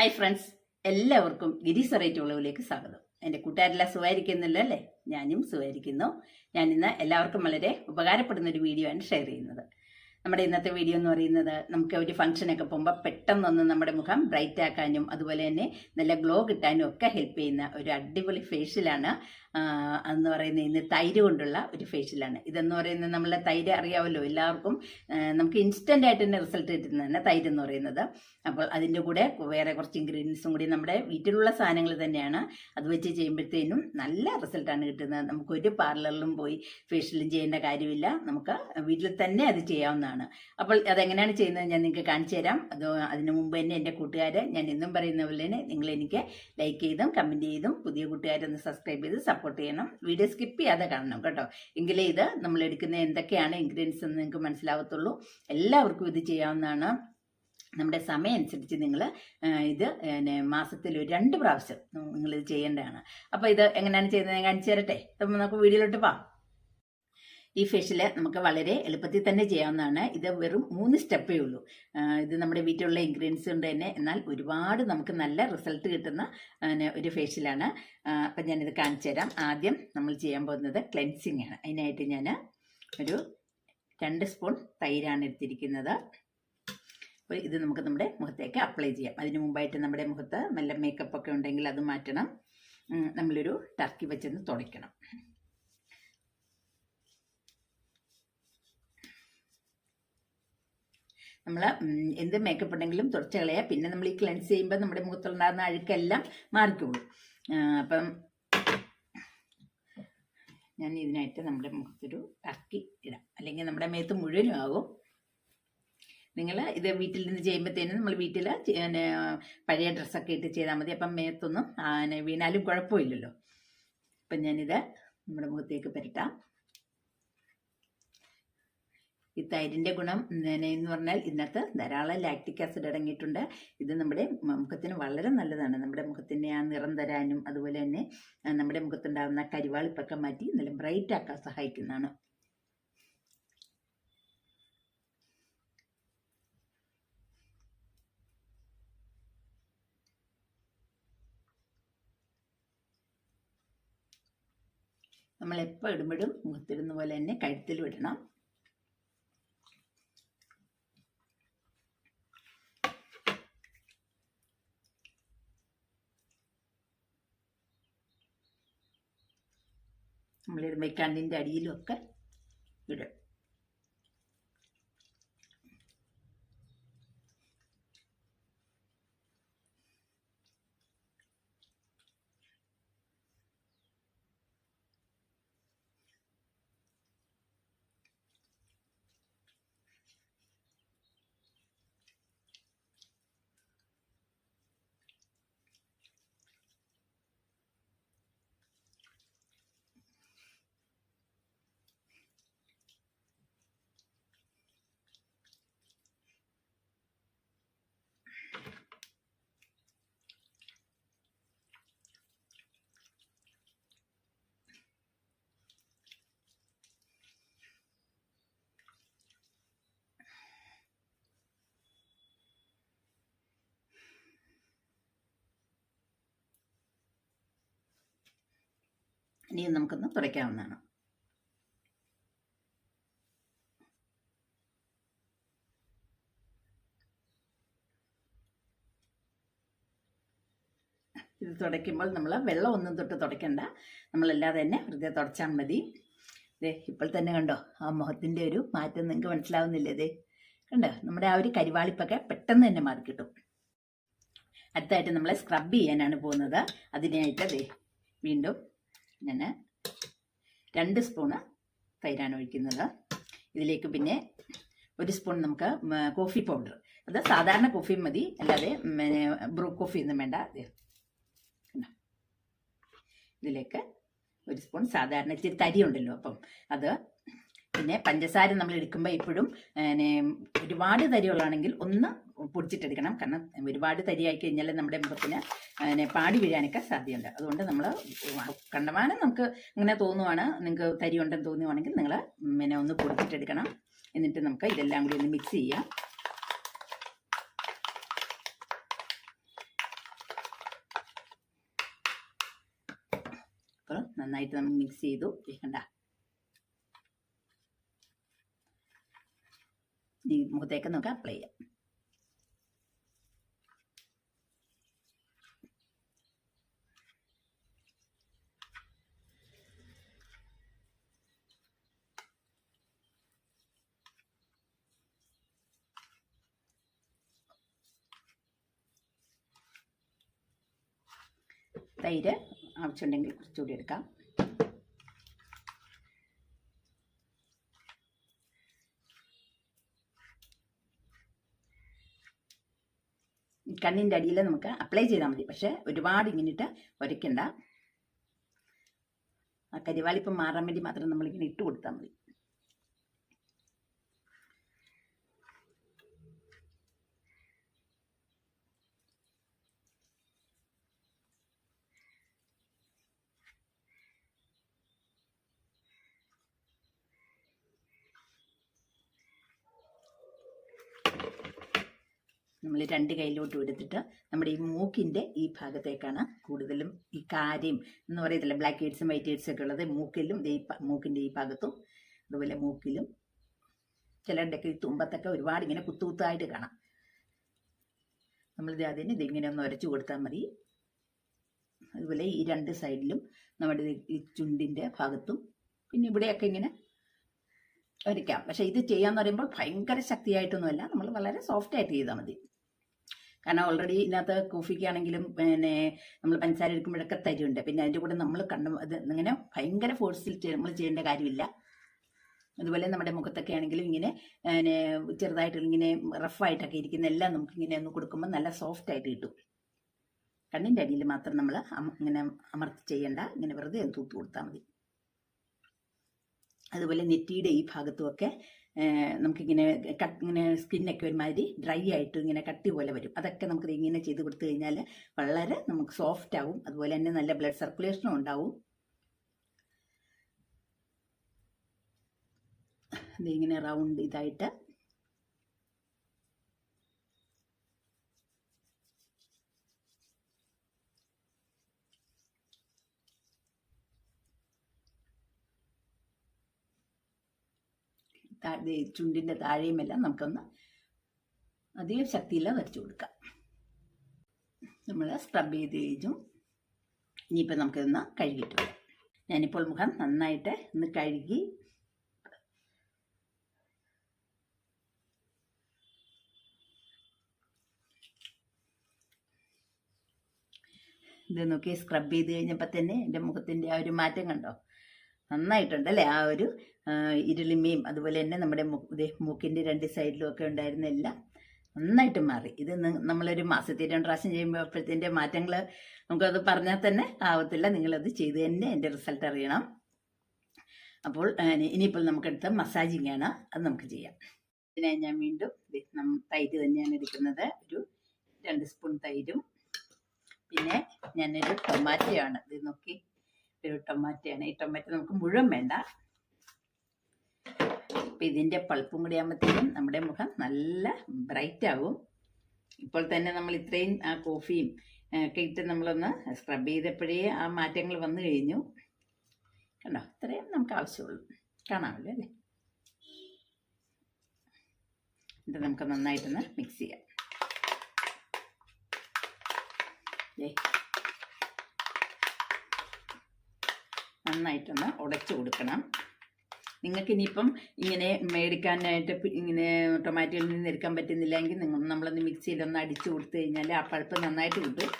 Hi friends എല്ലാവർക്കും ഗിരീസ് variety സ്വാഗതം. എന്റെ കൂട്ടുകാരെല്ലാം സുഖമായിരിക്കുന്നില്ല അല്ലേ? ഞാനും സുഖമായിരിക്കുന്നു. ഞാൻ എല്ലാവർക്കും വളരെ ഉപകാരപ്പെടുന്ന ഒരു വീഡിയോ ആണ് ഷെയർ ചെയ്യുന്നത്. നമ്മുടെ ഇന്നത്തെ വീഡിയോ എന്ന് പറയുന്നത് നമുക്ക് ഒരു ഫംഗ്ഷനൊക്കെ പോകുമ്പോൾ പെട്ടെന്നൊന്ന് നമ്മുടെ മുഖം ബ്രൈറ്റ് ആക്കാനും അതുപോലെ തന്നെ നല്ല ഗ്ലോ കിട്ടാനും ഒക്കെ ഹെൽപ്പ് ചെയ്യുന്ന ഒരു അടിപൊളി ഫേഷ്യലാണ് എന്ന് പറയുന്നത് ഇന്ന് തൈര് കൊണ്ടുള്ള ഒരു ഫേഷ്യലാണ് ഇതെന്ന് പറയുന്നത് നമ്മളെ തൈര് അറിയാമല്ലോ എല്ലാവർക്കും. നമുക്ക് ഇൻസ്റ്റന്റ് ആയിട്ട് തന്നെ റിസൾട്ട് കിട്ടുന്നതാണ് തൈര് എന്ന് പറയുന്നത്. അപ്പോൾ അതിന്റെ കൂടെ വേറെ കുറച്ച് ഇൻഗ്രീഡിയൻസും കൂടി നമ്മുടെ വീട്ടിലുള്ള സാധനങ്ങൾ തന്നെയാണ്. അത് വെച്ച് ചെയ്യുമ്പോഴത്തേനും നല്ല റിസൾട്ടാണ് കിട്ടുന്നത്. നമുക്ക് ഒരു പാർലറിലും പോയി ഫേഷ്യലും ചെയ്യേണ്ട കാര്യമില്ല. നമുക്ക് വീട്ടിൽ തന്നെ അത് ചെയ്യാവുന്നതാണ്. അപ്പോൾ അതെങ്ങനെയാണ് ചെയ്യുന്നത് ഞാൻ നിങ്ങൾക്ക് കാണിച്ചു തരാം. അത് അതിനു മുമ്പ് തന്നെ എന്റെ കൂട്ടുകാർ ഞാൻ എന്നും പറയുന്ന പോലെ തന്നെ നിങ്ങൾ എനിക്ക് ലൈക്ക് ചെയ്തും കമന്റ് ചെയ്തും പുതിയ കൂട്ടുകാരൊന്ന് സബ്സ്ക്രൈബ് ചെയ്ത് സപ്പോർട്ട് ചെയ്യണം. വീഡിയോ സ്കിപ്പ് ചെയ്യാതെ കാണണം കേട്ടോ. എങ്കിലേ ഇത് നമ്മൾ എടുക്കുന്ന എന്തൊക്കെയാണ് ഇൻഗ്രീഡിയൻസ് എന്ന് നിങ്ങൾക്ക് മനസ്സിലാവത്തുള്ളൂ. എല്ലാവർക്കും ഇത് ചെയ്യാവുന്നതാണ്. നമ്മുടെ സമയം അനുസരിച്ച് നിങ്ങൾ ഇത് പിന്നെ മാസത്തിൽ ഒരു രണ്ട് പ്രാവശ്യം നിങ്ങൾ ഇത് ചെയ്യേണ്ടതാണ്. അപ്പോൾ ഇത് എങ്ങനെയാണ് ചെയ്യുന്നത് ഞാൻ കാണിച്ചു തരട്ടെ? അപ്പം നമുക്ക് വീഡിയോയിലോട്ട് പോവാം. ഈ ഫേഷ്യൽ നമുക്ക് വളരെ എളുപ്പത്തിൽ തന്നെ ചെയ്യാവുന്നതാണ്. ഇത് വെറും മൂന്ന് സ്റ്റെപ്പേ ഉള്ളൂ. ഇത് നമ്മുടെ വീട്ടിലുള്ള ഇൻഗ്രീഡിയൻസ് കൊണ്ട് തന്നെ എന്നാൽ ഒരുപാട് നമുക്ക് നല്ല റിസൾട്ട് കിട്ടുന്ന ഒരു ഫേഷ്യലാണ് അപ്പം ഞാനിത് കാണിച്ചു തരാം. ആദ്യം നമ്മൾ ചെയ്യാൻ പോകുന്നത് ക്ലെൻസിങ് ആണ്. അതിനായിട്ട് ഞാൻ ഒരു രണ്ട് സ്പൂൺ തൈരാണ് എടുത്തിരിക്കുന്നത്. അപ്പോൾ ഇത് നമുക്ക് നമ്മുടെ മുഖത്തേക്ക് അപ്ലൈ ചെയ്യാം. അതിന് മുമ്പായിട്ട് നമ്മുടെ മുഖത്ത് നല്ല മേക്കപ്പ് ഒക്കെ ഉണ്ടെങ്കിൽ അത് മാറ്റണം. നമ്മളൊരു ടർക്കി വെച്ചൊന്ന് തുടയ്ക്കണം. നമ്മൾ എന്ത് മേക്കപ്പ് ഉണ്ടെങ്കിലും തുടച്ച് കളയുക പിന്നെ നമ്മൾ ഈ ക്ലെൻസ് ചെയ്യുമ്പോൾ നമ്മുടെ മുഖത്തുണ്ടാകുന്ന അഴുക്കെല്ലാം മാറിക്കോളും. അപ്പം ഞാൻ ഇതിനായിട്ട് നമ്മുടെ മുഖത്തൊരു ടർക്കി ഇടാം. അല്ലെങ്കിൽ നമ്മുടെ മേത്ത് മുഴുവനും ആകും. നിങ്ങൾ ഇത് വീട്ടിൽ നിന്ന് ചെയ്യുമ്പോഴത്തേനും നമ്മൾ വീട്ടിൽ പിന്നെ പഴയ ഡ്രസ്സൊക്കെ ഇട്ട് ചെയ്താൽ മതി. അപ്പം മേത്തൊന്നും വീണാലും കുഴപ്പമില്ലല്ലോ. അപ്പം ഞാനിത് നമ്മുടെ മുഖത്തേക്ക് പുരട്ടാം. ഈ തൈരിന്റെ ഗുണം എന്ന് പറഞ്ഞാൽ ഇതിനകത്ത് ധാരാളം ലാക്റ്റിക് ആസിഡ് അടങ്ങിയിട്ടുണ്ട്. ഇത് നമ്മുടെ മുഖത്തിന് വളരെ നല്ലതാണ്. നമ്മുടെ മുഖത്തിന്റെ ആ നിറം തരാനും അതുപോലെ തന്നെ നമ്മുടെ മുഖത്തുണ്ടാകുന്ന കരിവാളിപ്പൊക്കെ മാറ്റി നല്ല ബ്രൈറ്റ് ആക്കാൻ സഹായിക്കുന്നതാണ്. നമ്മൾ എപ്പോൾ ഇടുമ്പോഴും മുഖത്തിടുന്ന പോലെ തന്നെ കഴുത്തിലും ഇടണം നമ്മളിടുമ്പോൾ കണ്ണിന്റെ അടിയിലും ഒക്കെ ഇടും. ഇനി നമുക്കൊന്ന് തുറയ്ക്കാവുന്നതാണ് ഇത് തുടയ്ക്കുമ്പോൾ നമ്മൾ വെള്ളം ഒന്നും തൊട്ട് തുടയ്ക്കണ്ട. നമ്മളല്ലാതെ തന്നെ വെറുതെ തുടച്ചാൽ മതി. ദേ ഇപ്പോൾ തന്നെ കണ്ടോ ആ മുഖത്തിന്റെ ഒരു മാറ്റം നിങ്ങൾക്ക് മനസ്സിലാവുന്നില്ലേ ദേ? കണ്ടോ നമ്മുടെ ആ ഒരു കരിവാളിപ്പൊക്കെ പെട്ടെന്ന് തന്നെ മാറി കിട്ടും. അടുത്തായിട്ട് നമ്മൾ സ്ക്രബ് ചെയ്യാനാണ് പോകുന്നത്. അതിനായിട്ട് ദേ വീണ്ടും ഞാൻ രണ്ട് സ്പൂണ് തൈരാണ് ഒഴിക്കുന്നത്. ഇതിലേക്ക് പിന്നെ ഒരു സ്പൂൺ നമുക്ക് കോഫി പൗഡർ അത് സാധാരണ കോഫി മതി അല്ലാതെ ബ്രൂ കോഫി ഒന്നും വേണ്ട? ഇതിലേക്ക് ഒരു സ്പൂൺ സാധാരണ ഇച്ചിരി തരി ഉണ്ടല്ലോ അപ്പം. അത് പിന്നെ പഞ്ചസാര നമ്മൾ എടുക്കുമ്പോൾ എപ്പോഴും ഒരുപാട് തരികളാണെങ്കിൽ ഒന്ന് പൊടിച്ചിട്ടെടുക്കണം. കാരണം ഒരുപാട് തരിയായി കഴിഞ്ഞാൽ നമ്മുടെ മുഖത്തിന് പാടി വീഴാനൊക്കെ സാധ്യതയുണ്ട്. അതുകൊണ്ട് നമ്മൾ കണ്ടമാനം നമുക്ക് ഇങ്ങനെ തോന്നുവാണ് നിങ്ങൾക്ക് തരി ഉണ്ടെന്ന് തോന്നുവാണെങ്കിൽ നിങ്ങൾ പിന്നെ ഒന്ന് പൊടിച്ചിട്ടെടുക്കണം. എന്നിട്ട് നമുക്ക് ഇതെല്ലാം കൂടി ഒന്ന് മിക്സ് ചെയ്യാം. അപ്പോൾ നന്നായിട്ട് നമ്മൾ മിക്സ് ചെയ്തു. കണ്ട മുഖത്തേക്ക് നമുക്ക് അപ്ലൈ ചെയ്യാം തൈര് ആവശ്യമുണ്ടെങ്കിൽ കുറച്ചുകൂടി എടുക്കാം. കണ്ണിന്റെ അടിയിൽ നമുക്ക് അപ്ലൈ ചെയ്താൽ മതി. പക്ഷേ ഒരുപാട് ഇങ്ങനിട്ട് ഒരക്കണ്ട ആ കരിവാളിപ്പം മാറാൻ വേണ്ടി മാത്രം നമ്മളിങ്ങനെ ഇട്ട് കൊടുത്താൽ മതി. നമ്മൾ രണ്ട് കയ്യിലോട്ട് എടുത്തിട്ട് നമ്മുടെ ഈ മൂക്കിന്റെ ഈ ഭാഗത്തേക്കാണ് കൂടുതലും ഈ കാര്യം എന്ന് പറയത്തില്ല? ബ്ലാക്ക് ഹെഡ്സും വൈറ്റ് ഹെഡ്സും ഒക്കെ ഉള്ളത് മൂക്കിലും ഈ മൂക്കിന്റെ ഈ ഭാഗത്തും അതുപോലെ മൂക്കിലും. ചിലരുടെയൊക്കെ ഈ തുമ്പത്തൊക്കെ ഒരുപാട് ഇങ്ങനെ കുത്തു കുത്തായിട്ട് കാണാം. നമ്മളിത് അതിന് ഇതിങ്ങനെ ഒന്ന് ഉരച്ചു കൊടുത്താൽ മതി. അതുപോലെ ഈ രണ്ട് സൈഡിലും നമ്മുടെ ഈ ചുണ്ടിന്റെ ഭാഗത്തും പിന്നെ ഇവിടെയൊക്കെ ഇങ്ങനെ വരയ്ക്കാം പക്ഷേ ഇത് ചെയ്യാന്ന് പറയുമ്പോൾ ഭയങ്കര ശക്തിയായിട്ടൊന്നുമല്ല. നമ്മൾ വളരെ സോഫ്റ്റായിട്ട് ചെയ്താൽ മതി. കാരണം ഓൾറെഡി ഇതിനകത്ത് കോഫിക്കാണെങ്കിലും പിന്നെ നമ്മൾ പഞ്ചസാര എടുക്കുമ്പോഴൊക്കെ തരുണ്ട് പിന്നെ അതിന്റെ കൂടെ നമ്മൾ കണ്ട അത് ഇങ്ങനെ ഭയങ്കര ഫോഴ്സിൽ നമ്മൾ ചെയ്യേണ്ട കാര്യമില്ല. അതുപോലെ നമ്മുടെ മുഖത്തൊക്കെ ആണെങ്കിലും ഇങ്ങനെ ചെറുതായിട്ട് ഇങ്ങനെ റഫായിട്ടൊക്കെ ഇരിക്കുന്ന എല്ലാം നമുക്ക് ഇങ്ങനെ ഒന്ന് കൊടുക്കുമ്പോൾ നല്ല സോഫ്റ്റ് ആയിട്ട് കിട്ടും. കണ്ണിന്റെ അടിയിൽ മാത്രം നമ്മൾ ഇങ്ങനെ അമർത്തി ചെയ്യേണ്ട ഇങ്ങനെ വെറുതെ തൂത്ത് കൊടുത്താൽ മതി. അതുപോലെ നെറ്റിയുടെ ഈ ഭാഗത്തുമൊക്കെ നമുക്കിങ്ങനെ കട്ട് ഇങ്ങനെ സ്കിന്നൊക്കെ ഒരുമാതിരി ഡ്രൈ ആയിട്ട് ഇങ്ങനെ കട്ടി പോലെ വരും. അതൊക്കെ നമുക്ക് ഇങ്ങനെ ചെയ്ത് കൊടുത്തു കഴിഞ്ഞാൽ വളരെ നമുക്ക് സോഫ്റ്റ് ആവും. അതുപോലെ തന്നെ നല്ല ബ്ലഡ് സർക്കുലേഷനും ഉണ്ടാവും. ഇതിങ്ങനെ റൗണ്ട് ഇതായിട്ട് ചുണ്ടിന്റെ താഴെയുമെല്ലാം നമുക്കൊന്ന് അധികം ശക്തിയില്ല വരച്ചു കൊടുക്കാം. നമ്മൾ സ്ക്രബ് ചെയ്ത് കഴിഞ്ഞു. ഇനിയിപ്പോൾ നമുക്കിതൊന്ന് കഴുകിയിട്ട് വരാം. ഞാനിപ്പോൾ മുഖം നന്നായിട്ട് ഒന്ന് കഴുകി ഇത് നോക്കി സ്ക്രബ് ചെയ്ത് കഴിഞ്ഞപ്പോൾ തന്നെ എന്റെ മുഖത്തിന്റെ ആ ഒരു മാറ്റം കണ്ടോ? നന്നായിട്ടുണ്ട് അല്ലേ ആ ഒരു ഇരുളിമയും അതുപോലെ തന്നെ നമ്മുടെ മൂക്കിന്റെ രണ്ട് സൈഡിലും ഒക്കെ ഉണ്ടായിരുന്ന എല്ലാം നന്നായിട്ട് മാറി. ഇത് നമ്മളൊരു മാസത്തിൽ രണ്ട് പ്രാവശ്യം ചെയ്യുമ്പോൾ അപ്പോഴത്തേന്റെ മാറ്റങ്ങൾ നമുക്കത് പറഞ്ഞാൽ തന്നെ ആവത്തില്ല. നിങ്ങളത് ചെയ്ത് തന്നെ എന്റെ റിസൾട്ട് അറിയണം. അപ്പോൾ ഇനിയിപ്പോൾ നമുക്കടുത്ത മസാജിങ് ആണ് അത് നമുക്ക് ചെയ്യാം. ഇതിനായി ഞാൻ വീണ്ടും തൈര് തന്നെയാണ് എടുക്കുന്നത്. ഒരു രണ്ട് സ്പൂൺ തൈരും. പിന്നെ ഞാനൊരു ടൊമാറ്റോ ആണ് ഇത് നോക്കി. ഒരു ടൊമാറ്റയാണ് ഈ ടൊമാറ്റോ നമുക്ക് മുഴുവൻ വേണ്ട. അപ്പം ഇതിന്റെ പൾപ്പും കൂടി ആകുമ്പോഴത്തേക്കും നമ്മുടെ മുഖം നല്ല ബ്രൈറ്റ് ആകും. ഇപ്പോൾ തന്നെ നമ്മൾ ഇത്രയും ആ കോഫിയും ഒക്കെ ഇട്ട് നമ്മളൊന്ന് സ്ക്രബ് ചെയ്തപ്പോഴേ ആ മാറ്റങ്ങൾ വന്നു കഴിഞ്ഞു. കണ്ടോ? ഇത്രയും നമുക്ക് ആവശ്യമുള്ളൂ. കാണാമല്ലോ അല്ലേ? ഇത് നമുക്ക് നന്നായിട്ടൊന്ന് മിക്സ് ചെയ്യാം. നന്നായിട്ടൊന്ന് ഉടച്ചു കൊടുക്കണം. നിങ്ങൾക്ക് ഇനിയിപ്പം ഇങ്ങനെ മേടിക്കാനായിട്ട് ഇങ്ങനെ ടൊമാറ്റോയിൽ നിന്ന് എടുക്കാൻ പറ്റുന്നില്ലെങ്കിൽ നിങ്ങൾ നമ്മളൊന്ന് മിക്സിയിലൊന്ന് അടിച്ചു കൊടുത്തു കഴിഞ്ഞാൽ ആ പഴുപ്പ് നന്നായിട്ട് കിട്ടും.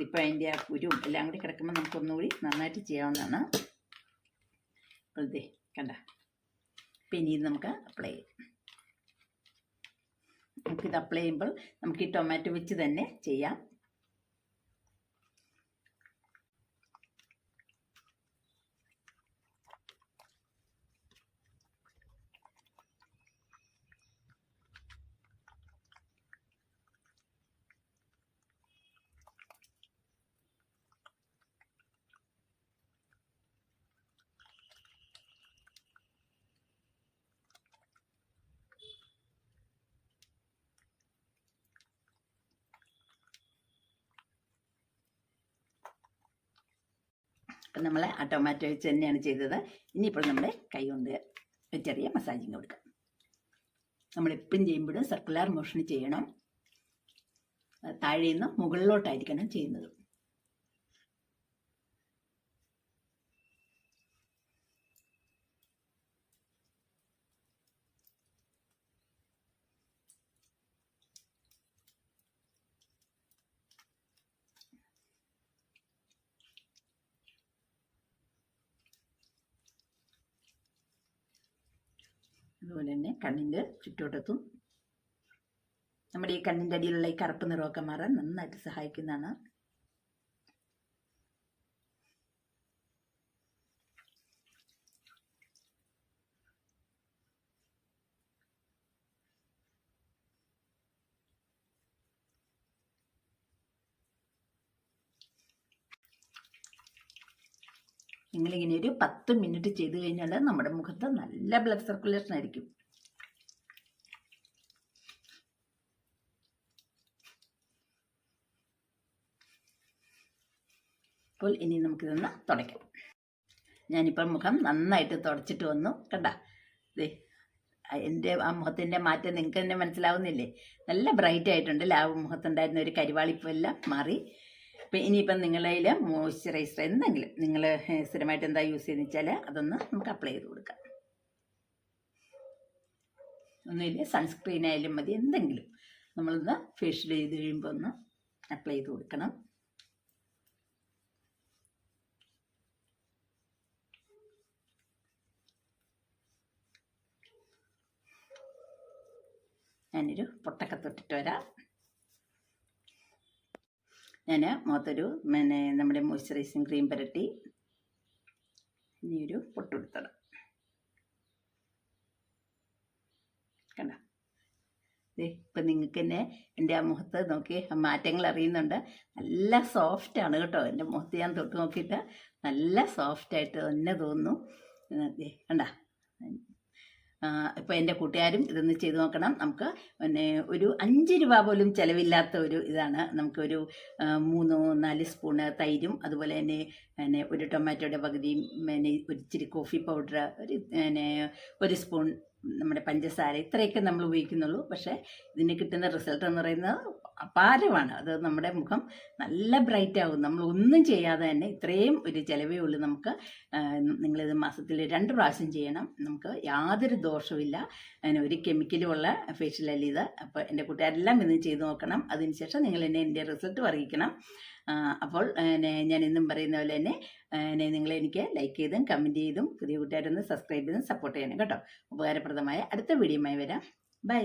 ഇപ്പം അതിന്റെ ആ കുരും എല്ലാം കൂടി കിടക്കുമ്പോൾ നമുക്കൊന്നുകൂടി നന്നായിട്ട് ചെയ്യാവുന്നതാണ്. ഇതേ കണ്ട. അപ്പം ഇനി നമുക്ക് അപ്ലൈ ചെയ്യാം. നമുക്കിത് അപ്ലൈ ചെയ്യുമ്പോൾ നമുക്ക് ഈ ടൊമാറ്റോ വെച്ച് തന്നെ ചെയ്യാം. അപ്പം നമ്മൾ ആ ടൊമാറ്റോ വെച്ച് തന്നെയാണ് ചെയ്തത്. ഇനിയിപ്പോൾ നമ്മൾ കൈ കൊണ്ട് ചെറിയ മസാജിങ് കൊടുക്കാം. നമ്മളെപ്പോഴും ചെയ്യുമ്പോഴും സർക്കുലർ മോഷൻ ചെയ്യണം. അത് താഴെ നിന്ന് മുകളിലോട്ടായിരിക്കണം ചെയ്യുന്നത്. അതുപോലെ തന്നെ കണ്ണിന്റെ ചുറ്റോട്ടത്തും നമ്മുടെ ഈ കണ്ണിന്റെ അടിയിലുള്ള ഈ കറുപ്പ് നിറമൊക്കെ മാറാൻ നന്നായിട്ട് സഹായിക്കുന്നതാണ്. നിങ്ങളിങ്ങനെ ഒരു പത്ത് മിനിറ്റ് ചെയ്ത് കഴിഞ്ഞാൽ നമ്മുടെ മുഖത്ത് നല്ല ബ്ലഡ് സർക്കുലേഷൻ ആയിരിക്കും. അപ്പോൾ ഇനി നമുക്കിതൊന്ന് തുടയ്ക്കാം. ഞാനിപ്പോൾ മുഖം നന്നായിട്ട് തുടച്ചിട്ട് വന്നു. കണ്ട? ദേ എന്റെ ആ മുഖത്തിന്റെ മാറ്റം നിങ്ങൾക്ക് തന്നെ മനസ്സിലാവുന്നില്ലേ? നല്ല ബ്രൈറ്റ് ആയിട്ടുണ്ട്. ലാവ് മുഖത്തുണ്ടായിരുന്ന ഒരു കരിവാളിപ്പെല്ലാം മാറി. ഇനിയിപ്പം നിങ്ങളതിൽ മോയ്സ്ചറൈസർ എന്തെങ്കിലും നിങ്ങൾ സ്ഥിരമായിട്ട് എന്താ യൂസ് ചെയ്യുന്നത് വെച്ചാൽ അതൊന്ന് നമുക്ക് അപ്ലൈ ചെയ്ത് കൊടുക്കാം. ഒന്നുമില്ല സൺസ്ക്രീൻ ആയാലും മതി എന്തെങ്കിലും നമ്മളൊന്ന് ഫേഷ്യൽ ചെയ്ത് കഴിയുമ്പോൾ ഒന്ന് അപ്ലൈ ചെയ്ത് കൊടുക്കണം. ഞാനൊരു പൊട്ടൊക്കെ തൊട്ടിട്ട് വരാം. ഞാൻ മുഖത്തൊരു പിന്നെ നമ്മുടെ മോയ്സ്ചറൈസിങ് ക്രീം പുരട്ടി ഇനി ഒരു പൊട്ടെടുത്തണം കണ്ട? ഇപ്പം നിങ്ങൾക്ക് തന്നെ എന്റെ ആ മുഖത്ത് നോക്കി മാറ്റങ്ങൾ അറിയുന്നുണ്ട്. നല്ല സോഫ്റ്റാണ് കേട്ടോ. എന്റെ മുഖത്ത് ഞാൻ തൊട്ട് നോക്കിയിട്ട് നല്ല സോഫ്റ്റായിട്ട് തന്നെ തോന്നുന്നു. കണ്ട? ഇപ്പോൾ എന്റെ കൂട്ടുകാരും ഇതൊന്ന് ചെയ്തു നോക്കണം. നമുക്ക് പിന്നെ ഒരു അഞ്ച് രൂപ പോലും ചിലവില്ലാത്ത ഒരു ഇതാണ്. നമുക്കൊരു മൂന്നോ നാല് സ്പൂണ് തൈരും അതുപോലെ തന്നെ പിന്നെ ഒരു ടൊമാറ്റോയുടെ പകുതിയും പിന്നെ ഒരു ഇച്ചിരി കോഫി പൗഡർ ഒരു പിന്നെ ഒരു സ്പൂൺ നമ്മുടെ പഞ്ചസാര ഇത്രയൊക്കെ നമ്മൾ ഉപയോഗിക്കുന്നുള്ളൂ. പക്ഷേ ഇതിന് കിട്ടുന്ന റിസൾട്ട് എന്ന് പറയുന്നത് അപാരമാണ്. അത് നമ്മുടെ മുഖം നല്ല ബ്രൈറ്റ് ആകും. നമ്മൾ ഒന്നും ചെയ്യാതെ തന്നെ ഇത്രയും ഒരു ചിലവേ ഉള്ളൂ നമുക്ക്. നിങ്ങളിത് മാസത്തിൽ രണ്ട് പ്രാവശ്യം ചെയ്യണം. നമുക്ക് യാതൊരു ദോഷവുമില്ല. അതിന് ഒരു കെമിക്കലുമുള്ള ഫേഷ്യൽ അല്ല ഇത്. അപ്പോൾ എന്റെ കൂട്ടുകാരെല്ലാം ഇന്ന് ചെയ്ത് നോക്കണം. അതിനുശേഷം നിങ്ങൾ എന്നെ എന്റെ റിസൾട്ട് അറിയിക്കണം. അപ്പോൾ ഞാൻ എന്നും പറയുന്ന പോലെ തന്നെ നിങ്ങൾ എനിക്ക് ലൈക്ക് ചെയ്തും കമന്റ് ചെയ്തും പുതിയ കൂട്ടുകാരൊന്ന് സബ്സ്ക്രൈബ് ചെയ്തും സപ്പോർട്ട് ചെയ്യണം കേട്ടോ. ഉപകാരപ്രദമായ അടുത്ത വീഡിയോയുമായി വരാം. ബൈ